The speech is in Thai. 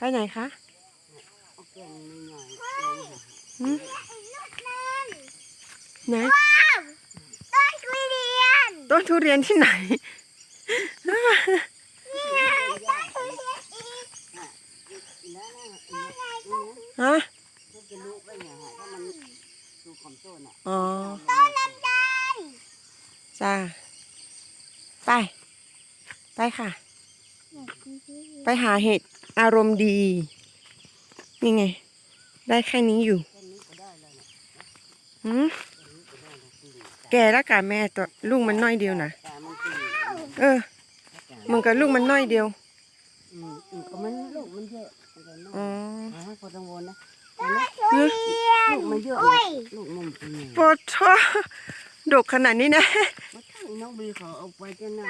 ไปไหนคะเอาแกงนิดหน่อยลองหาหืมไหนต้นทุเรียนต้นทุเรียนที่ไหนนี่ไงต้นทุเรียนอีกอีแล้วนะอีแล้วนี่นะฮะมันจะลุกไปเนี่ยฮะถ้ามันดูของต้นอะอ๋อต้นลำไยจ้าไป ไปค่ะ ไปหาเห็ดอารมณ์ดี นี่ไง ได้แค่นี้อยู่แค่นี้ก็ได้แล้วเนี่ยหืมแค่นี้ก็ได้แล้วตีแกแล้วกะแม่ตัวลูกมันน้อยเดียวนะแต่มันตีเออมันกับลูกมันน้อยเดียวอืมอืมก็มันลูกมันเยอะมันก็น้อยอ๋ออ่าพอต้องวนนะต้นทุเรียนลูกมันเยอะอุ้นะยลูกนมเป็นไงปวดท้อดกขนาดนี้นะว่าถ้าน้องบีเขาเอาไปจะนั่ง